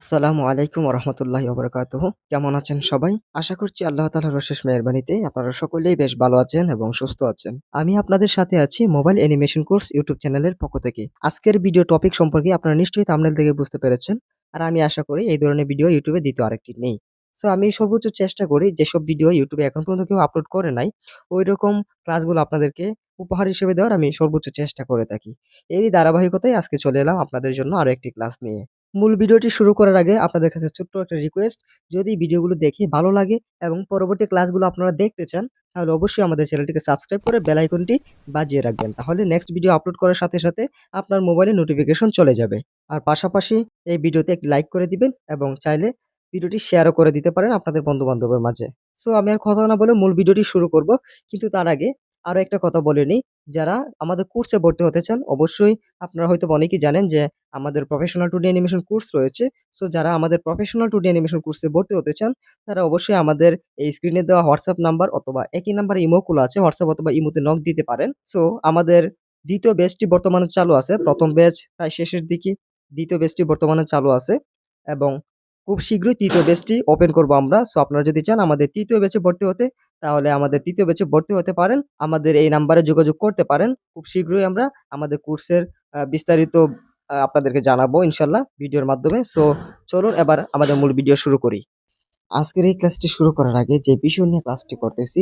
আসসালামু আলাইকুম রহমতুল্লাহি ওবরাকাতুহ। কেমন আছেন সবাই? আশা করছি আল্লাহ তালার অশেষ মেহরবানিতে আপনারা সকলেই বেশ ভালো আছেন এবং সুস্থ আছেন। আমি আপনাদের সাথে আছি মোবাইল অ্যানিমেশন কোর্স ইউটিউব চ্যানেলের পক্ষ থেকে। আজকের ভিডিও টপিক সম্পর্কে আপনারা নিশ্চয়ই থামনেল থেকে বুঝতে পেরেছেন। আর আমি আশা করি এই ধরনের ভিডিও ইউটিউবে দ্বিতীয় আরেকটি নেই। সো আমি সর্বোচ্চ চেষ্টা করি যেসব ভিডিও ইউটিউবে এখন পর্যন্ত কেউ আপলোড করে নাই ওই রকম ক্লাসগুলো আপনাদেরকে উপহার হিসেবে দেওয়ার আমি সর্বোচ্চ চেষ্টা করে থাকি। এরই ধারাবাহিকতায় আজকে চলে এলাম আপনাদের জন্য আরও একটি ক্লাস নিয়ে। মূল ভিডিওটি শুরু করার আগে আপনাদের কাছে ছোট্ট একটা রিকোয়েস্ট যদি ভিডিওগুলো দেখে ভালো লাগে এবং পরবর্তী ক্লাসগুলো আপনারা দেখতে চান, তাহলে অবশ্যই আমাদের চ্যানেলটিকে সাবস্ক্রাইব করে বেল আইকনটি বাজিয়ে রাখবেন। তাহলে নেক্সট ভিডিও আপলোড করার সাথে সাথে আপনার মোবাইলে নোটিফিকেশন চলে যাবে। আর পাশাপাশি এই ভিডিওতে একটি লাইক করে দিবেন এবং চাইলে ভিডিওটি শেয়ারও করে দিতে পারেন আপনাদের বন্ধু বান্ধবের মাঝে। সো আমি আর কথা না বলে মূল ভিডিওটি শুরু করব, কিন্তু তার আগে আরও একটা কথা বলে নিই। যারা আমাদের কোর্সে ভর্তি হতে চান, অবশ্যই আপনারা হয়তো অনেকেই জানেন যে আমাদের প্রফেশনাল টু অ্যানিমেশন কোর্স রয়েছে। সো যারা আমাদের প্রফেশনাল টু অ্যানিমেশন কোর্সে ভর্তি হতে চান, তারা অবশ্যই আমাদের এই স্ক্রিনে দেওয়া হোয়াটসঅ্যাপ নাম্বার অথবা একই নাম্বার ইমো খোলা আছে হোয়াটসঅ্যাপ অথবা ইমোতে নক দিতে পারেন। সো আমাদের দ্বিতীয় ব্যাচটি বর্তমানে চালু আছে। প্রথম ব্যাচ প্রায় শেষের দিকে দ্বিতীয় ব্যাচটি বর্তমানে চালু আছে এবং খুব শীঘ্রই তৃতীয় ব্যাচটি ওপেন করব আমরা। সো আপনারা যদি চান আমাদের তৃতীয় ব্যাচে ভর্তি হতে, তাহলে আমাদের তৃতীয় ব্যাচে ভর্তি হতে পারেন। আমাদের এই নাম্বারে যোগাযোগ করতে পারেন। খুব শীঘ্রই আমরা আমাদের কোর্সের বিস্তারিত আপনাদেরকে জানাব ইনশাল্লাহ ভিডিওর মাধ্যমে। সো চলুন এবার আমাদের মূল ভিডিও শুরু করি। আজকের এই ক্লাসটি শুরু করার আগে যে বিষয় নিয়ে ক্লাসটি করতেছি,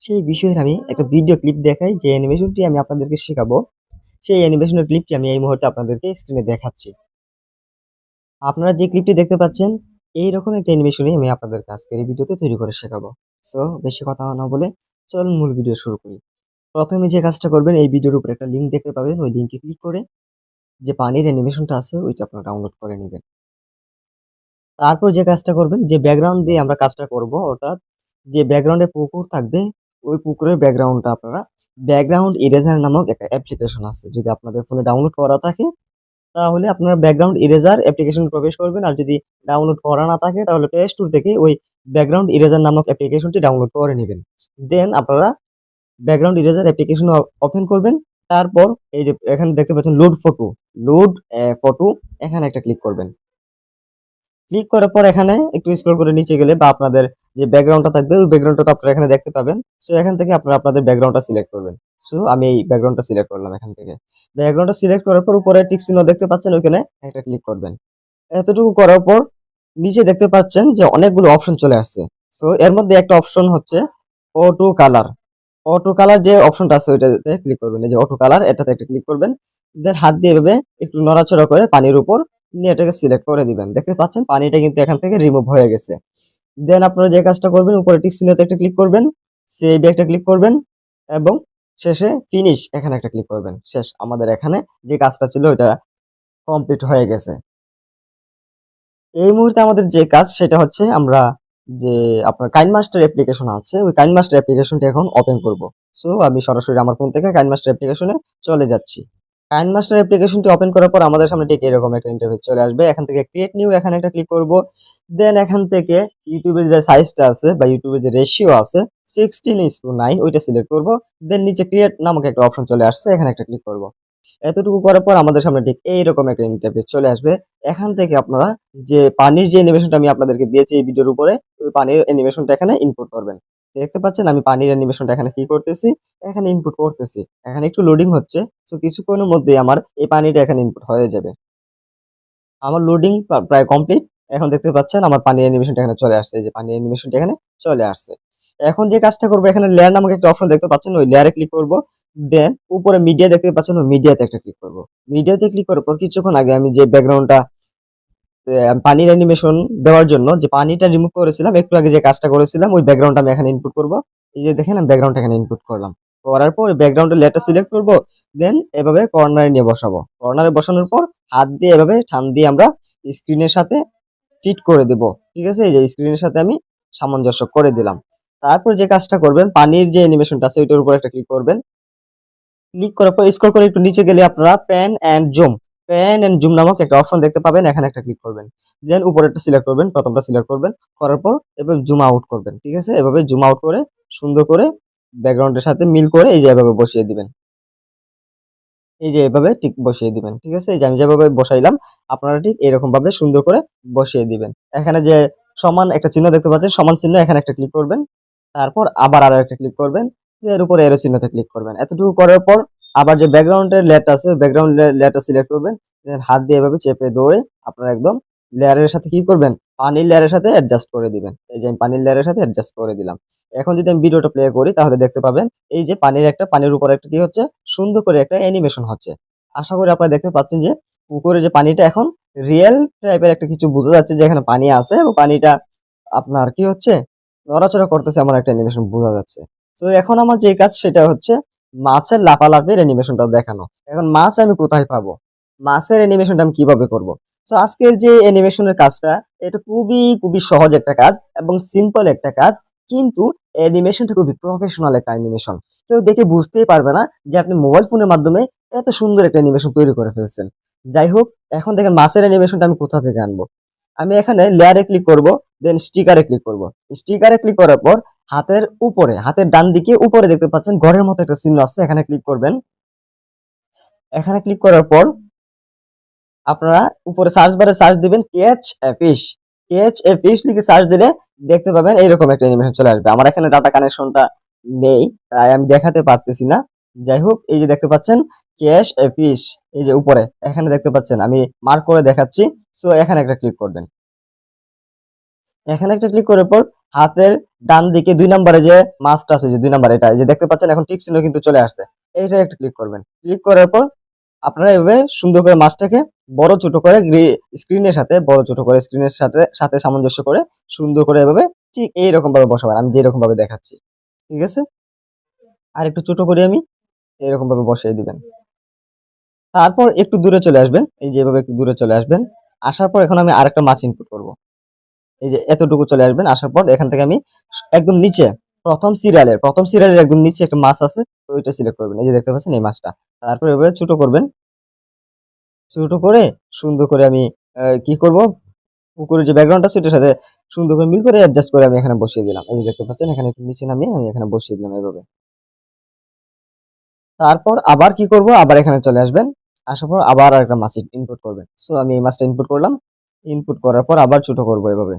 সেই বিষয়ের আমি একটা ভিডিও ক্লিপ দেখাই, যে অ্যানিমেশনটি আমি আপনাদেরকে শেখাবো। সেই অ্যানিমেশনের ক্লিপটি আমি এই মুহূর্তে আপনাদেরকে স্ক্রিনে দেখাচ্ছি। আপনারা যে ক্লিপটি দেখতে পাচ্ছেন, এইরকম একটা অ্যানিমেশনই আমি আপনাদেরকে আজকের এই ভিডিওতে তৈরি করে শেখাবো। সো বেশি কথা না বলে চলুন মূল ভিডিও শুরু করি। প্রথমে যে কাজটা করবেন, এই ভিডিওর উপরে একটা লিঙ্ক দেখতে পাবেন, ওই লিঙ্কে ক্লিক করে যে পানির অ্যানিমেশনটা আছে, ওইটা আপনারা ডাউনলোড করে নেবেন। তারপর যে কাজটা করবেন, যে ব্যাকগ্রাউন্ড দিয়ে আমরা কাজটা করব, অর্থাৎ যে ব্যাকগ্রাউন্ডে পুকুর থাকবে, ওই পুকুরের ব্যাকগ্রাউন্ডটা আপনারা ব্যাকগ্রাউন্ড ইরেজার নামক একটা অ্যাপ্লিকেশন আছে। যদি আপনাদের ফোনে ডাউনলোড করা থাকে, তাহলে আপনারা ব্যাকগ্রাউন্ড ইরেজার অ্যাপ্লিকেশন প্রবেশ করবেন। আর যদি ডাউনলোড করা না থাকে, তাহলে প্লে স্টোর থেকে ওই ব্যাকগ্রাউন্ড ইরেজার নামক অ্যাপ্লিকেশনটি ডাউনলোড করে নেবেন। দেন আপনারা ব্যাকগ্রাউন্ড ইরেজার অ্যাপ্লিকেশন ওপেন করবেন। তারপর এই যে এখানে দেখতে পাচ্ছেন লোড ফটো লোড ফটো এখানে একটা ক্লিক করবেন। ক্লিক করার পর এখানে একটু স্ক্রল করে নিচে গেলে বা আপনাদের যে ব্যাকগ্রাউন্ডটা থাকবে, ওই ব্যাকগ্রাউন্ডটা তো আপনারা এখানে দেখতে পাবেন। সো এখান থেকে আপনারা আপনাদের ব্যাকগ্রাউন্ডটা সিলেক্ট করবেন। সো আমি এই ব্যাকগ্রাউন্ডটা সিলেক্ট করলাম এখান থেকে। ব্যাকগ্রাউন্ডটা সিলেক্ট করার পর উপরে টিক চিহ্ন দেখতে পাচ্ছেন, ওইখানে একটা ক্লিক করবেন। এতটুকু করার পর নিচে দেখতে পাচ্ছেন যে অনেকগুলো অপশন চলে আসছে। সো এর মধ্যে একটা অপশন হচ্ছে অটো কালার অটো কালার যে অপশনটা আছে ওইটাতে ক্লিক করবেন। এই যে অটো কালার এটাতে একটা ক্লিক করবেন। দেন হাত দিয়ে এভাবে একটু নড়াচড়া করে পানির উপর নিয়ে এটাকে সিলেক্ট করে দিবেন। দেখতে পাচ্ছেন, পানিটা কিন্তু এখান থেকে রিমুভ হয়ে গেছে। দেন আপনারা যে কাজটা করবেন উপরে টিক চিহ্নতে একটা ক্লিক করবেন। সেভ একটা ক্লিক করবেন এবং শেষে ফিনিশ এখানে একটা ক্লিক করবেন। শেষ, আমাদের এখানে যে কাজটা ছিল ওটা কমপ্লিট হয়ে গেছে। এই মুহূর্তে আমাদের যে কাজ, সেটা হচ্ছে আমরা যে আপনার কাইন মাস্টার অ্যাপ্লিকেশন আছে, ওই কাইন মাস্টার অ্যাপ্লিকেশনটা এখন ওপেন করব। সো আমি সরাসরি আমার ফোন থেকে কাইন মাস্টার অ্যাপ্লিকেশনে চলে যাচ্ছি। কাইন মাস্টার অ্যাপ্লিকেশনটি ওপেন করার পর আমাদের সামনে ঠিক এরকম একটা ইন্টারফেস চলে আসবে। এখান থেকে ক্রিয়েট নিউ এখানে একটা ক্লিক করব। দেন এখান থেকে ইউটিউবের যে সাইজটা আছে বা ইউটিউবের যে রেশিও আছে সিক্সটিন ইস টু নাইন ওইটা সিলেক্ট করব। দেন নিচে ক্রিয়েট নামক একটা অপশন চলে আসছে, এখানে একটা ক্লিক করব। এতটুকু করার পর আমাদের সামনে ঠিক এইরকম একটা ইন্টারফেস চলে আসবে। এখান থেকে আপনারা যে পানির যে অ্যানিমেশনটা আমি আপনাদেরকে দিয়েছি এই ভিডিওর উপরে, ওই পানির অ্যানিমেশনটা এখানে ইনপুট করবেন। দেখতে পাচ্ছেন আমি পানির অ্যানিমেশনটা এখানে কি করতেছি? এখানে ইনপুট করতেছি। এখানে একটু লোডিং হচ্ছে তো কিছুক্ষণের মধ্যে আমার এই পানিটা এখানে ইনপুট হয়ে যাবে। আমার লোডিং প্রায় কমপ্লিট এখন দেখতে পাচ্ছেন আমার পানির অ্যানিমেশনটা এখানে চলে আসছে যে পানির অ্যানিমেশনটা এখানে চলে আসছে। এখন যে কাজটা করব, এখানে লেয়ার নামক একটা অপশন দেখতে পাচ্ছেন, ওই লেয়ারে ক্লিক করব। দেন উপরে মিডিয়া দেখতে পাচ্ছেন মিডিয়াতে একটা ক্লিক করব। মিডিয়াতে ক্লিক করার পর কিছুক্ষণ আগে আমি যে ব্যাকগ্রাউন্ডটা পানির অ্যানিমেশন দেওয়ার জন্য, যে পানিটা রিমুভ করেছিলাম, একটু আগে যে কাজটা করেছিলাম, ওই ব্যাকগ্রাউন্ডটা আমি এখানে ইনপুট করব। এই যে দেখেন, আমি ব্যাকগ্রাউন্ড এখানে ইনপুট করলাম। করার পর ব্যাকগ্রাউন্ডের লেয়ারটা সিলেক্ট করব দেন এভাবে কর্নারে নিয়ে বসাবো। কর্নারে বসানোর পর হাত দিয়ে এভাবে ঠান দিয়ে আমরা স্ক্রিনের সাথে ফিট করে দেব। ঠিক আছে? এই যে স্ক্রিনের সাথে আমি সামঞ্জস্য করে দিলাম। তারপর যে কাজটা করবেন, পানির যে অ্যানিমেশনটা আছে, ওইটার উপর একটা ক্লিক করবেন। ক্লিক করার পর স্ক্রল করে একটু নিচে গেলে আপনারা pan and zoom pan and zoom নামক একটা অপশন দেখতে পাবেন, এখানে একটা ক্লিক করবেন। দেন উপরেরটা সিলেক্ট করবেন, প্রথমটা সিলেক্ট করবেন, করার পর এভাবে জুম আউট করবেন, ঠিক আছে? এভাবে জুম আউট করে, সুন্দর করে ব্যাকগ্রাউন্ডের সাথে মিল করে এই যে এভাবে বসিয়ে দিবেন। এই যে এভাবে ঠিক বসিয়ে দিবেন, ঠিক আছে? এই যে আমি যেভাবে বসাইলাম, আপনারা ঠিক এরকম ভাবে সুন্দর করে বসিয়ে দিবেন। এখানে যে সমান একটা চিহ্ন দেখতে পাচ্ছেন, সমান চিহ্ন এখানে একটা ক্লিক করবেন। তারপর আবার আরও একটা ক্লিক করবেন। এর উপরে এরো চিহ্নতে ক্লিক করবেন। এতটুকু করার পর আবার যে ব্যাকগ্রাউন্ডের লেয়ারটা আছে ব্যাকগ্রাউন্ড লেয়ারটা সিলেক্ট করবেন। হাত দিয়ে এভাবে চেপে ধরে আপনারা একদম লেয়ারের সাথে কি করবেন? পানির লেয়ারের সাথে অ্যাডজাস্ট করে দিবেন। এই যে আমি পানির লেয়ারের সাথে অ্যাডজাস্ট করে দিলাম। এখন যদি আমি ভিডিওটা প্লে করি, তাহলে দেখতে পাবেন এই যে পানির একটা, পানির উপর একটা কি হচ্ছে? সুন্দর করে একটা অ্যানিমেশন হচ্ছে। আশা করি আপনারা দেখতে পাচ্ছেন যে পুকুরে যে পানিটা এখন রিয়েল টাইপের একটা কিছু বোঝা যাচ্ছে যে এখানে পানি আছে এবং পানিটা আপনার কি হচ্ছে? নড়াচড়া করতেছে এমন একটা অ্যানিমেশন বোঝা যাচ্ছে। তো এখন আমার যে কাজ সেটা হচ্ছে মাছের লাফালাফির অ্যানিমেশনটা দেখানো। এখন মাছ আমি কোথায় পাবো? মাছের অ্যানিমেশনটা আমি কীভাবে করব? তো আজকের যে অ্যানিমেশনের কাজটা, এটা খুবই খুবই সহজ একটা কাজ এবং সিম্পল একটা কাজ, কিন্তু অ্যানিমেশনটা খুবই প্রফেশনাল একটা অ্যানিমেশন কেউ দেখে বুঝতেই পারবে না যে আপনি মোবাইল ফোনের মাধ্যমে এত সুন্দর একটা অ্যানিমেশন তৈরি করে ফেলছেন। যাই হোক, এখন দেখেন মাছের অ্যানিমেশনটা আমি কোথা থেকে আনব? আমি এখানে লেয়ারে ক্লিক করব দেন স্টিকারে ক্লিক করব। স্টিকারে ক্লিক করার পর হাতের উপরে, হাতের ডান দিকে উপরে দেখতে পাচ্ছেন, ঘরের মতো একটা চিহ্ন আছে, এখানে ক্লিক করবেন। এখানে ক্লিক করার পর আপনারা উপরে সার্চ বারে সার্চ দিবেন catch a fish catch a fish লিখে সার্চ দিলে দেখতে পাবেন এইরকম একটা অ্যানিমেশন চলে আসবে। আমার এখানে ডাটা কানেকশনটা নেই, তাই আমি দেখাতে পারতেছি না। যাই হোক, এই যে দেখতে পাচ্ছেন ক্যাশ এ ফিশ এই যে উপরে, এখানে দেখতে পাচ্ছেন, আমি মার্ক করে দেখাচ্ছি। সো এখানে একটা ক্লিক করবেন। এখানে একটা ক্লিক করার পর হাতের ডান দিকে দুই নম্বরে যে মাছটা আছে, যে দুই নম্বর এটা যে দেখতে পাচ্ছেন এখন টিক চিহ্ন কিন্তু চলে আসছে। এইটা একটা ক্লিক করবেন। ক্লিক করার পর আপনারা এভাবে সুন্দর করে মাছটাকে বড় ছোট করে স্ক্রিনের সাথে, বড় ছোট করে স্ক্রিনের সাথে সাথে সামঞ্জস্য করে সুন্দর করে এভাবে ঠিক এইরকম ভাবে বসাবেন। আমি যেরকম ভাবে দেখাচ্ছি। ঠিক আছে? আর একটু ছোট করে আমি এরকম ভাবে বসিয়ে দিবেন। তারপর একটু দূরে চলে আসবেন। এই যেভাবে একটু দূরে চলে আসবেন। আসার পর এখন আমি আরেকটা মাছ ইনপুট করব। এই যে এতটুকু চলে আসবেন, আসার পর এখান থেকে আমি একদম নিচে, প্রথম সিরিয়ালের প্রথম সিরিয়ালের একদম নিচে একটা মাছ আছে ওইটা সিলেক্ট করবেন। এই যে দেখতে পাচ্ছেন এই মাছটা। তারপর এভাবে ছোট করবেন। ছোট করে সুন্দর করে আমি কি করব? পুকুরের যে ব্যাকগ্রাউন্ডটা সেটার সাথে সুন্দর করে মিল করে অ্যাডজাস্ট করে আমি এখানে বসিয়ে দিলাম। এই যে দেখতে পাচ্ছেন, এখানে একটু নিচে নামিয়ে আমি এখানে বসিয়ে দিলাম এভাবে। তারপর আবার কি করব? আবার এখানে চলে আসবেন। আসার পর আবার আরেকটা মাছ ইনপুট করবেন। সো আমি এই মাছটা ইনপুট করলাম। ইনপুট করার পর আবার ছোট করব এভাবে।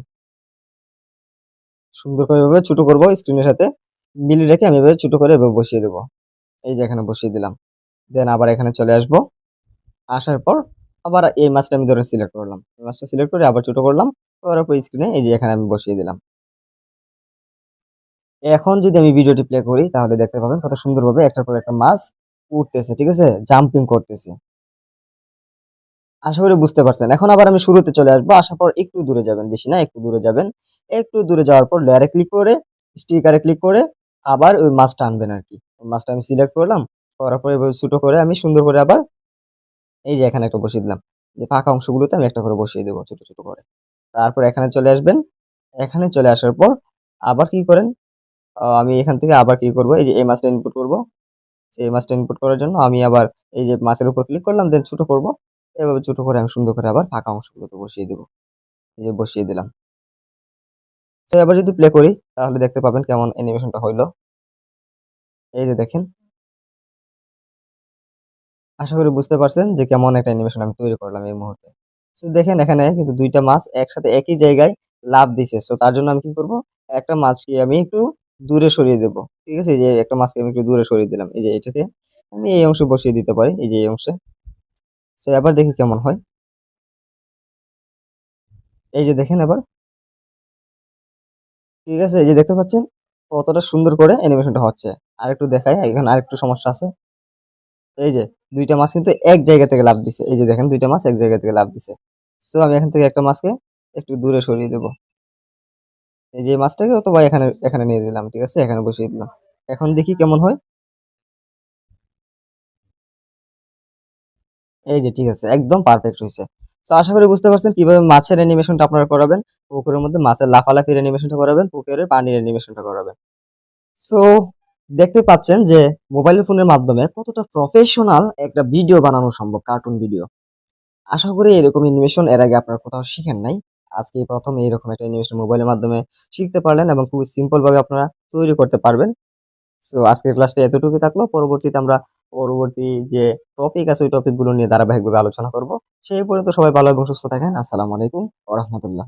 সুন্দর করে এভাবে ছোট করব স্ক্রিনের সাথে মিল রেখে আমি এভাবে ছোট করে এভাবে বসিয়ে দেবো। এই যে এখানে বসিয়ে দিলাম। দেন আবার এখানে চলে আসব। আসার পর আবার এই মাছটা আমি ধরে সিলেক্ট করলাম। এই মাছটা সিলেক্ট করে আবার ছোট করলাম। করার পর স্ক্রিনে এই যে এখানে আমি বসিয়ে দিলাম। এখন যদি আমি ভিডিওটি প্লে করি, তাহলে দেখতে পাবেন কত সুন্দরভাবে একটার পর একটা মাছ উঠতেছে, ঠিক আছে? জাম্পিং করতেছে। আশা করি বুঝতে পারছেন। এখন আবার আমি শুরুতে চলে আসব। আসার পর একটু দূরে যাবেন, বেশি না, একটু দূরে যাবেন। একটু দূরে যাওয়ার পর লেয়ারে ক্লিক করে স্টিকারে ক্লিক করে আবার ওই মাছটা আনবেন আর কি মাছটা আমি সিলেক্ট করলাম, করার পরে ছোট করে আমি সুন্দর করে আবার এই যে এখানে একটা বসিয়ে দিলাম। যে ফাঁকা অংশগুলোতে আমি একটা করে বসিয়ে দেবো ছোটো ছোটো করে। তারপর এখানে চলে আসবেন। এখানে চলে আসার পর আবার কি করেন? আমি এখান থেকে আবার কি করব? এই যে এই মাছটা ইনপুট করব। এই মাছটা ইনপুট করার জন্য আমি আবার এই যে মাছের উপর ক্লিক করলাম দেন ছোট করব। এভাবে ছোট করে আমি সুন্দর করে আবার ফাঁকা অংশগুলোতে বসিয়ে দেবো। এই যে বসিয়ে দিলাম। তো এবার যদি প্লে করি, তাহলে দেখতে পাবেন কেমন অ্যানিমেশনটা হইল। এই যে দেখেন। আশা করি বুঝতে পারছেন যে কেমন একটা অ্যানিমেশন আমি তৈরি করলাম এই মুহূর্তে। তো দেখেন এখানে কিন্তু দুইটা মাছ একসাথে একই জায়গায় লাভ দিছে। সো তার জন্য আমি কি করব? একটা মাছকে আমি একটু দূরে সরিয়ে দেব। ঠিক আছে? এই যে একটা মাছকে আমি একটু দূরে সরিয়ে দিলাম। এই যে এটাকে আমি এই অংশে বসিয়ে দিতে পারি। এই যে এই অংশে। সো এবার দেখি কেমন হয়। এই যে দেখেন এবার। ঠিক আছে, এই যে দেখতে পাচ্ছেন কতটা সুন্দর করে অ্যানিমেশনটা হচ্ছে। আর একটু দেখাই, এখানে আরেকটু সমস্যা আছে। এই যে দুইটা মাছ কিন্তু এক জায়গা থেকে লাভ দিছে। এই যে দেখেন দুইটা মাছ এক জায়গা থেকে লাভ দিছে। সো আমি এখান থেকে একটা মাছকে একটু দূরে সরিয়ে দেব। এই যে মাছটাকে অথবা এখানে এখানে নিয়ে দিলাম, ঠিক আছে? এখানে বসিয়ে দিলাম। এখন দেখি কেমন হয়। এই যে, ঠিক আছে, একদম পারফেক্ট হয়েছে। তো আশা করি বুঝতে পারছেন কীভাবে মাছের অ্যানিমেশনটা আপনারা করাবেন। পুকুরের মধ্যে মাছের লাফালাফির অ্যানিমেশনটা করাবেন, পুকুরের পানির অ্যানিমেশনটা করাবেন। সো দেখতে পাচ্ছেন যে মোবাইল ফোনের মাধ্যমে কতটা প্রফেশনাল একটা ভিডিও বানানো সম্ভব কার্টুন ভিডিও আশা করি এরকম অ্যানিমেশন এর আগে আপনারা কোথাও শিখেন নাই। আজকে প্রথম এইরকম একটা অ্যানিমেশন মোবাইলের মাধ্যমে শিখতে পারলেন এবং খুব সিম্পল ভাবে আপনারা তৈরি করতে পারবেন। সো আজকের ক্লাসটা এতটুকু থাকল। পরবর্তীতে আমরা পরবর্তী যে টপিক আছে, ওই টপিকগুলো নিয়ে ধারাবাহিকভাবে আলোচনা করব। সেই পর্যন্ত সবাই ভালো এবং সুস্থ থাকেন। আসসালামু আলাইকুম রাহমাতুল্লাহ।